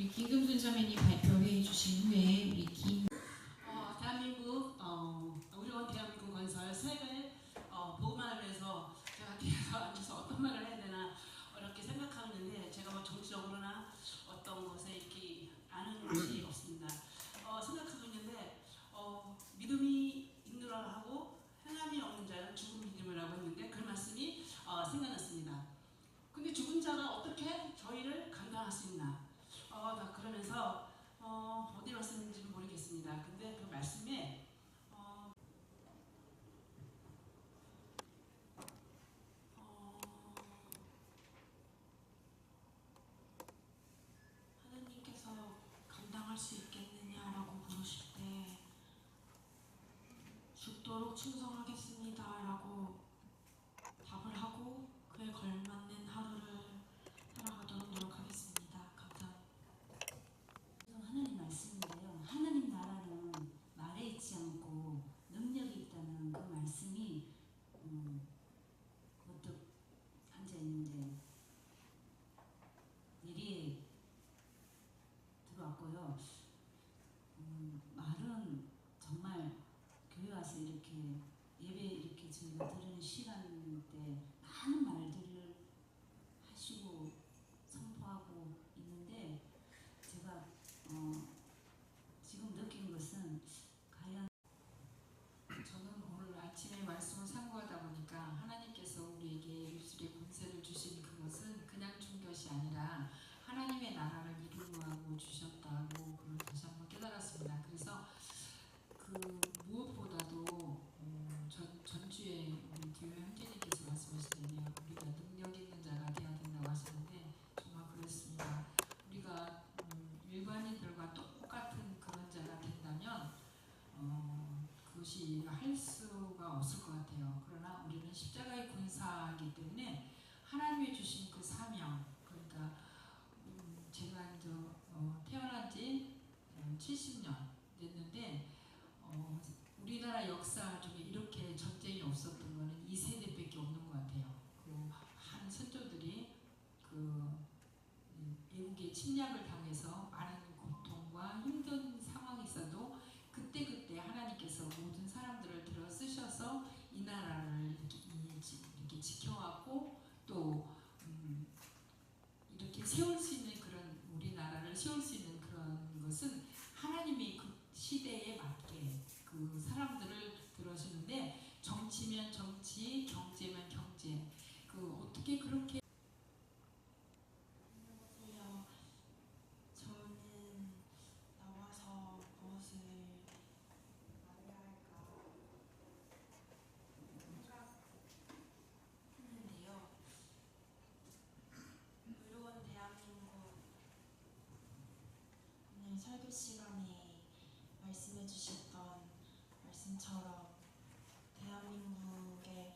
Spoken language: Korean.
우리 김금순 자매님 발표해 주신 후에 우리 김 수 있겠느냐라고 물으실 때 죽도록 충성하겠습니다라고 도시할 수가 없을 것 같아요. 그러나 우리는 십자가의 군사이기 때문에 하나님이 주신 그 사명, 그러니까 음, 제가 이제 어, 태어난 지 70년 됐는데 어, 우리나라 역사 중에 이렇게 전쟁이 없었던 거는 이 세대밖에 없는 것 같아요. 그리고 선조들이 그 음, 외국의 침략을 당해서 많은 고통과 힘든 상황이 있어도 하나님께서 모든 사람들을 들어 쓰셔서 이 나라를 이렇게, 이렇게 지켜왔고 또 음, 이렇게 세울 수 시간에 말씀해 주셨던 말씀처럼 대한민국의